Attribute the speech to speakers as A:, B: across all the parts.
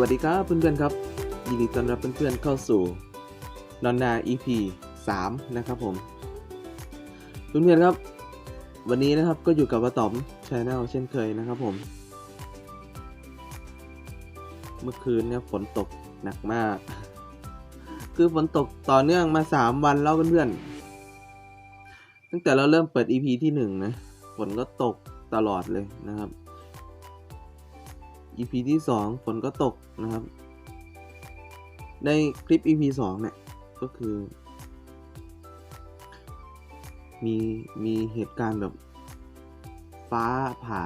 A: วัสดีครับเพื่อนๆครับ ยินดีต้อนรับเพื่อนๆเข้าสู่นอนนา EP 3 นะครับผม เพื่อนๆครับ วันนี้นะครับก็อยู่กับอาตอมชแนลเช่นเคยนะครับผม เมื่อคืนเนี่ยฝนตกหนักมาก คือฝนตกต่อเนื่องมา 3 วันแล้วเพื่อนๆตั้งแต่เราเริ่มเปิด EP ที่ 1 นะฝนก็ตกตลอดเลยนะครับ EP ที่ 2 ฝนก็ตกนะครับ ในคลิป EP 2 เนี่ย ก็คือ มีมีเหตุการณ์แบบฟ้าผ่า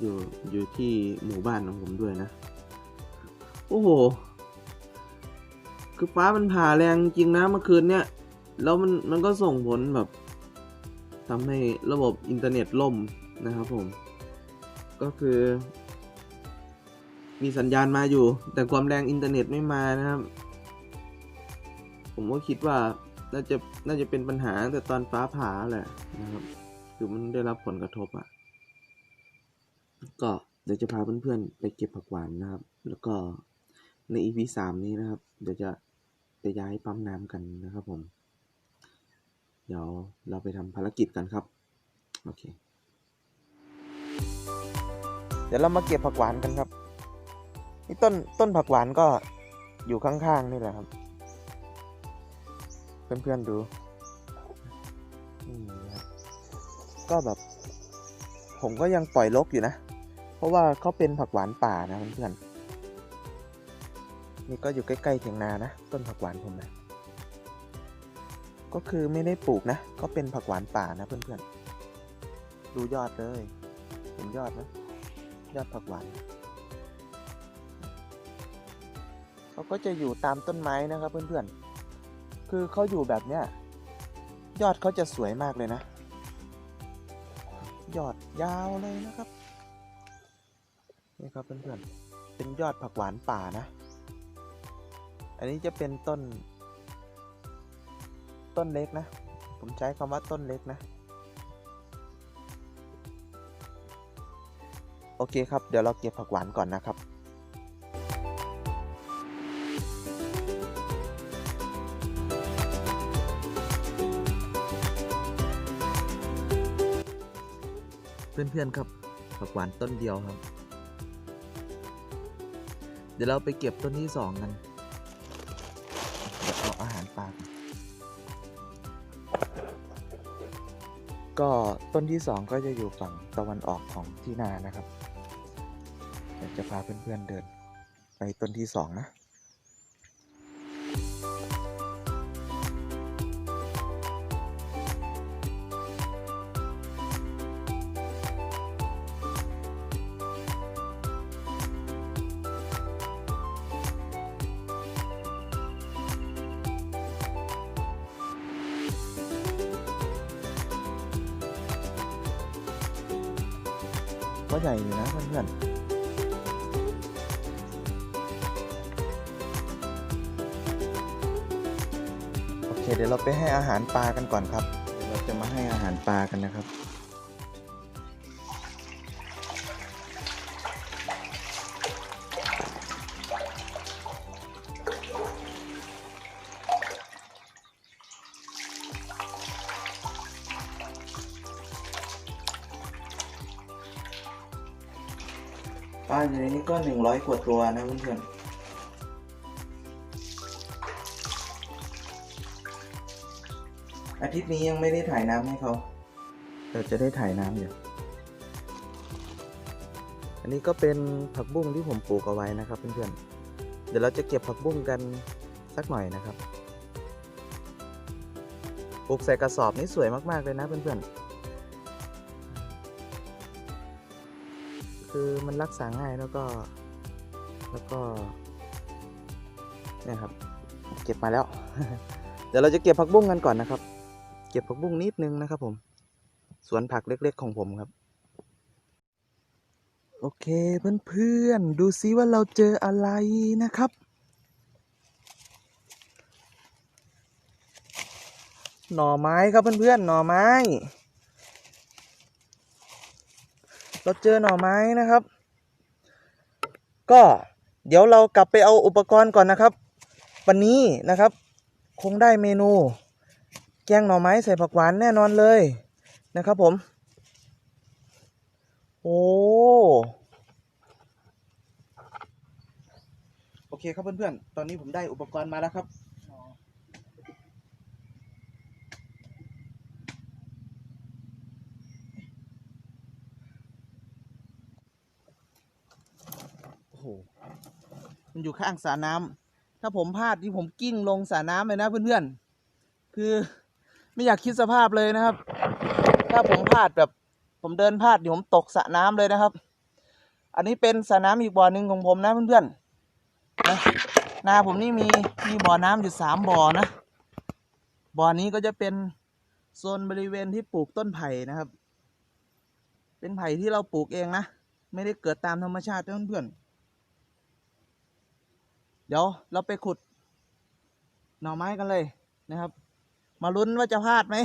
A: อยู่อยู่ที่หมู่บ้านของผมด้วยนะ โอ้โห คือฟ้ามันผ่าแรงจริงนะเมื่อคืนเนี่ย แล้วมันมันก็ส่งผลแบบทำให้ระบบอินเทอร์เน็ตล่มนะครับผม ก็คือ มีสัญญาณมาอยู่ แต่ความแรงอินเทอร์เน็ตไม่มานะครับ ผมก็คิดว่าน่าจะน่าจะเป็นปัญหาแต่ตอนฟ้าผ่าแหละนะครับคือมันได้รับผลกระทบอะ่ะ ก็เดี๋ยวจะพาเพื่อนๆไปเก็บผักหวานนะครับ แล้วก็ใน EP สามนี้นะครับ เดี๋ยวจะไปย้ายปั๊มน้ำกันนะครับผม เดี๋ยวเราไปทำภารกิจกันครับ โอเค เดี๋ยวเรามาเก็บผักหวานกันครับ ต้นต้นผักหวานก็อยู่ข้างๆนี่แหละครับ เพื่อนๆดูก็แบบ ผมก็ยังปล่อยรกอยู่นะ เพราะว่าเขาเป็นผักหวานป่านะเพื่อนๆนี่ก็อยู่ใกล้ๆเถียงนานะต้นผักหวานผมนะก็คือไม่ได้ปลูกนะ ก็เป็นผักหวานป่านะเพื่อนๆดูยอดเลย เห็นยอดไหมยอดผักหวาน เขาก็จะอยู่ตามต้นไม้นะครับเพื่อนๆ คือเขาอยู่แบบเนี้ยยอดเขาจะสวยมากเลยนะ ยอดยาวเลยนะครับนี่ครับเพื่อนๆ เป็นยอดผักหวานป่านะ อันนี้จะเป็นต้น ต้นเล็กนะ ผมใช้คำว่าต้นเล็กนะ โอเคครับ เดี๋ยวเราเก็บผักหวานก่อนนะครับ เพื่อนๆครับผักหวานต้นเดียวครับ เดี๋ยวเราไปเก็บต้นที่สองกันเดี๋ยวเอาอาหารปลาก็ต้นที่สองก็จะอยู่ฝั่งตะวันออกของที่นานะครับเดี๋ยวจะพาเพื่อนๆเดินไปต้นที่สองนะ ใหญ่อยู่นะเพื่อนๆโอเคเดี๋ยวเราไปให้อาหารปลากันก่อนครับเดี๋ยวเราจะมาให้อาหารปลากันนะครับ อยู่ในนี้ก็หนึ่งร้อยกว่าตัวนะเพื่อนๆอาทิตย์นี้ยังไม่ได้ถ่ายน้ำให้เขา เราจะได้ถ่ายน้ำอยู่ อันนี้ก็เป็นผักบุ้งที่ผมปลูกเอาไว้นะครับเพื่อนๆ เดี๋ยวเราจะเก็บผักบุ้งกันสักหน่อยนะครับ ปลูกใส่กระสอบนี่สวยมากๆเลยนะเพื่อนๆ คือมันรักษาง่ายแล้วก็ แล้วก็เนี่ยครับ เก็บมาแล้ว เดี๋ยวเราจะเก็บผักบุ้งกันก่อนนะครับ เก็บผักบุ้งนิดนึงนะครับผม สวนผักเล็กๆของผมครับ โอเคเพื่อนๆดูซิว่าเราเจออะไรนะครับหน่อไม้ครับเพื่อนๆหน่อไม้ เราเจอหน่อไม้นะครับ ก็เดี๋ยวเรากลับไปเอาอุปกรณ์ก่อนนะครับ วันนี้นะครับ คงได้เมนู แกงหน่อไม้ใส่ผักหวานแน่นอนเลยนะครับผม โอ้โอเคครับเพื่อนๆ ตอนนี้ผมได้อุปกรณ์มาแล้วครับ โอ้โห มันอยู่ข้างสระน้ำถ้าผมพลาดที่ผมกิ้งลงสระน้ำเลยนะเพื่อนๆ คือไม่อยากคิดสภาพเลยนะครับ ถ้าผมพลาดแบบผมเดินพลาดเดี๋ยวผมตกสระน้ำเลยนะครับ อันนี้เป็นสระน้ำอีกบ่อหนึ่งของผมนะเพื่อนๆนะนาผมนี่มีมีบ่อน้ำอยู่สามบ่อนะ บ่อนี้ก็จะเป็นโซนบริเวณที่ปลูกต้นไผ่นะครับ เป็นไผ่ที่เราปลูกเองนะ ไม่ได้เกิดตามธรรมชาตินเพื่อนๆ เดี๋ยวเราไปขุด หน่อไม้กันเลยนะครับ มาลุ้นว่าจะพลาดไหม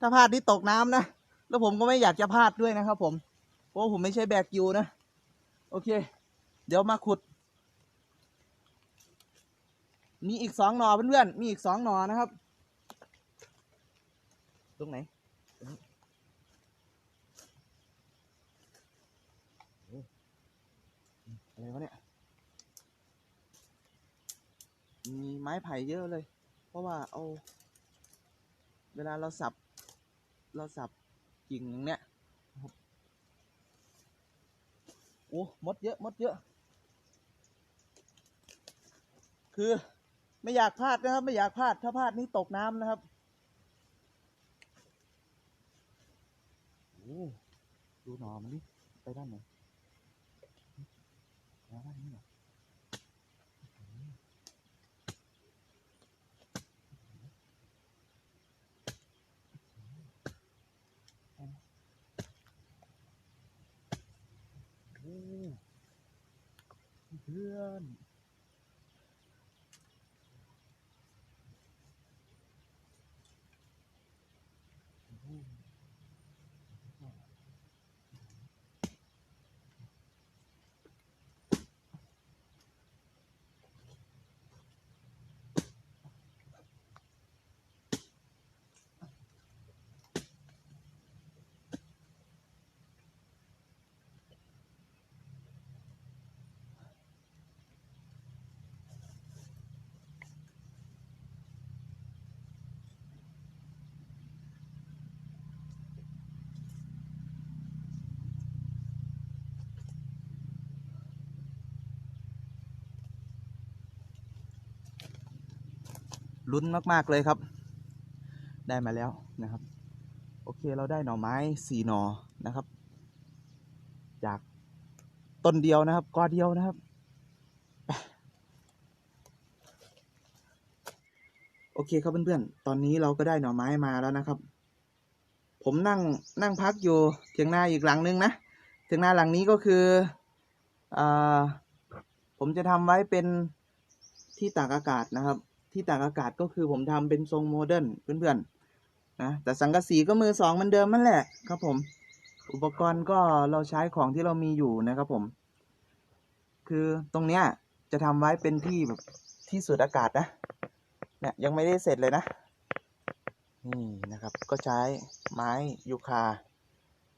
A: ถ้าพลาดนี่ตกน้ำนะ แล้วผมก็ไม่อยากจะพลาดด้วยนะครับ ผม เพราะผมไม่ใช่แบกยูนะ โอเค เดี๋ยวมาขุด มีอีกสองหน่อเพื่อนๆ มีอีกสองหน่อนะครับ ตรงไหนตรงนี้โอ้อะไรวะเนี่ย มีไม้ไผ่เยอะเลย เพราะว่าเอาเวลาเราสับ เราสับกิ่งเนี้ยโอ้มดเยอะมดเยอะ คือไม่อยากพลาดนะครับ ไม่อยากพลาดถ้าพลาดนี่ตกน้ำนะครับโอ้ดูหนอมันดิไปด้านไหนมาด้านนี้เหรอ โอ้เพื่อน ลุ้นมากๆเลยครับ ได้มาแล้วนะครับ โอเคเราได้หน่อไม้สี่หน่อนะครับ จากต้นเดียวนะครับกอเดียวนะครับ โอเคครับเพื่อนๆ ตอนนี้เราก็ได้หน่อไม้มาแล้วนะครับ ผมนั่งนั่งพักอยู่เถียงนาอีกหลังนึงนะเถียงนาหลังนี้ก็คืออ่าผมจะทำไว้เป็นที่ตากอากาศนะครับ ที่ตากอากาศก็คือผมทำเป็นทรงโมเดิร์นเพื่อนๆนะแต่สังกะสีก็มือสองมือนเดิมนั่นแหละครับผม อุปกรณ์ก็เราใช้ของที่เรามีอยู่นะครับผม คือตรงเนี้ยจะทำไว้เป็นที่แบบที่สูดอากาศนะเนี่ยยังไม่ได้เสร็จเลยนะนี่นะครับ ก็ใช้ไม้ยูคา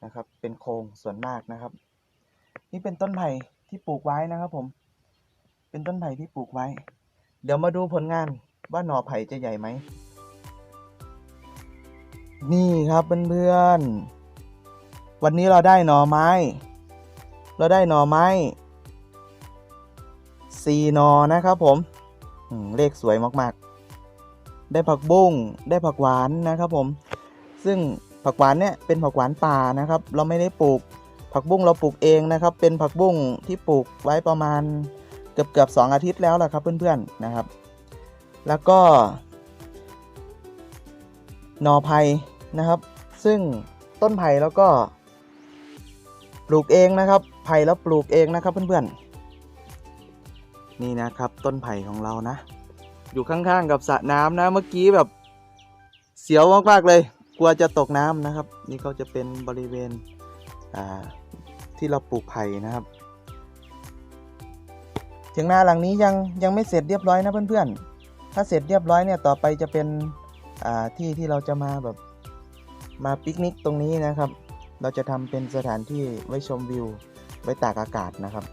A: นะครับ เป็นโครงส่วนมากนะครับ นี่เป็นต้นไผ่ที่ปลูกไว้นะครับผม เป็นต้นไผ่ที่ปลูกไว้ เดี๋ยวมาดูผลงานว่าหน่อไผ่จะใหญ่ไหม นี่ครับเพื่อนๆ วันนี้เราได้หน่อไม้ เราได้หน่อไม้สี่หน่อนะครับผมมเลขสวยมากๆ ได้ผักบุ้ง ได้ผักหวานนะครับผม ซึ่งผักหวานเนี่ยเป็นผักหวานป่านะครับ เราไม่ได้ปลูก ผักบุ้งเราปลูกเองนะครับ เป็นผักบุ้งที่ปลูกไว้ประมาณ เกือบเกือบสองอาทิตย์แล้วล่ะครับเพื่อนๆนะครับ แล้วก็หน่อไผ่นะครับ ซึ่งต้นไผ่แล้วก็ ปลูกเองนะครับ ไผ่แล้วปลูกเองนะครับเพื่อนๆ นี่นะครับต้นไผ่ของเรานะ อยู่ข้างๆกับสระน้ำนะเมื่อกี้แบบเสียวมากๆเลย กลัวจะตกน้ำนะครับ นี่ก็จะเป็นบริเวณที่เราปลูกไผ่นะครับ ถียงนาหลังนี้ยังยังไม่เสร็จเรียบร้อยนะเพื่อนๆ ถ้าเสร็จเรียบร้อยเนี่ยต่อไปจะเป็นที่ที่เราจะมาแบบมาปิกนิกตรงนี้นะครับ เราจะทำเป็นสถานที่ไว้ชมวิว ไว้ตากอากาศนะครับ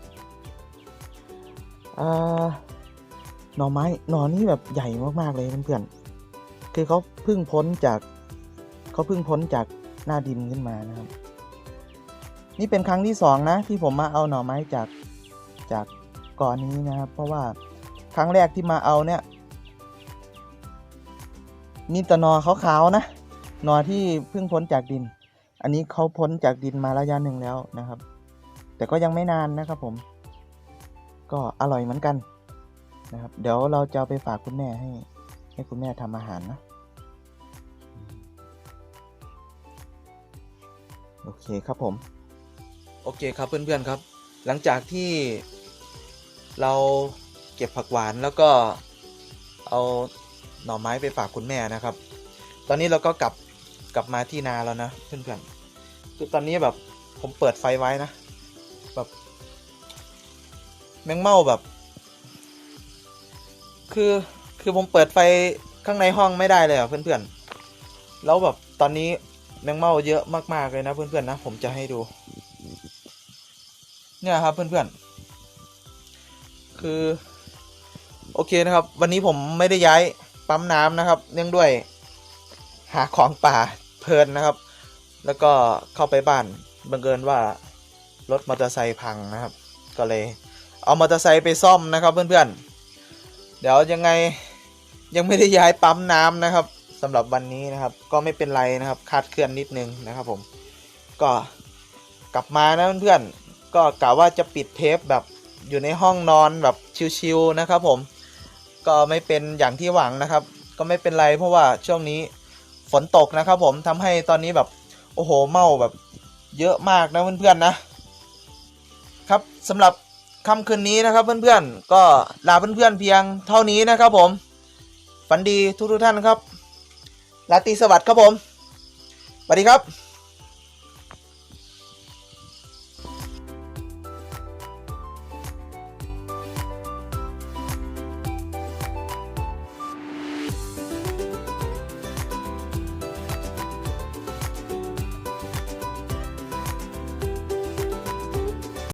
A: หน่อไม้หน่อนี้แบบใหญ่มากๆเลยเพื่อนๆ คือเขาเพิ่งพ้นจากเขาเพิ่งพ้นจากหน้าดินขึ้นมานะครับ นี่เป็นครั้งที่สองนะที่ผมมาเอาหน่อไม้จากจาก ก่อนนี้นะครับ เพราะว่าครั้งแรกที่มาเอาเนี่ยมีแตหนอขาวๆนะนอที่เพิ่งพ้นจากดิน อันนี้เขาพ้นจากดินมาระยะหนึ่งแล้วนะครับ แต่ก็ยังไม่นานนะครับผม ก็อร่อยเหมือนกันนะครับ เดี๋ยวเราจะไปฝากคุณแม่ให้ ให้คุณแม่ทำอาหารนะโอเคครับผม โอเคครับเพื่อนๆครับ หลังจากที่ เราเก็บผักหวานแล้วก็เอาหน่อไม้ไปฝากคุณแม่นะครับ ตอนนี้เราก็กลับกลับมาที่นาแล้วนะเพื่อนๆคือตอนนี้แบบผมเปิดไฟไว้นะ แบบ แมงเม่าแบบ คือคือผมเปิดไฟข้างในห้องไม่ได้เลยอะเพื่อนๆ แล้วแบบตอนนี้แมงเม่าเยอะมากๆเลยนะเพื่อนๆนะผมจะให้ดู เนี่ยครับเพื่อนๆ คือ โอเคนะครับ วันนี้ผมไม่ได้ย้ายปั๊มน้ำนะครับ เนื่องด้วย หาของป่าเพลินนะครับ แล้วก็เข้าไปบ้านบังเอิญว่ารถมอเตอร์ไซค์พังนะครับ ก็เลย เอามอเตอร์ไซค์ไปซ่อมนะครับ เพื่อนๆ เดี๋ยวยังไงยังไม่ได้ย้ายปั๊มน้ำนะครับสำหรับวันนี้นะครับ ก็ไม่เป็นไรนะครับคาดเคลื่อนนิดนึงนะครับ ผม ก็กลับมานะเพื่อนๆก็กะว่าจะปิดเทปแบบ อยู่ในห้องนอนแบบชิวๆนะครับผมก็ไม่เป็นอย่างที่หวังนะครับ ก็ไม่เป็นไรเพราะว่าช่วงนี้ฝนตกนะครับ ผมทำให้ตอนนี้แบบโอ้โหเมาแบบเยอะมากนะเพื่อนๆนะครับสำหรับค่ำคืนนี้นะครับ เพื่อนๆก็ลาเพื่อนๆเพียงเท่านี้นะครับผมฝันดีทุกๆท่านครับราตีสวัสดิ์ครับผมสวัสดีครับ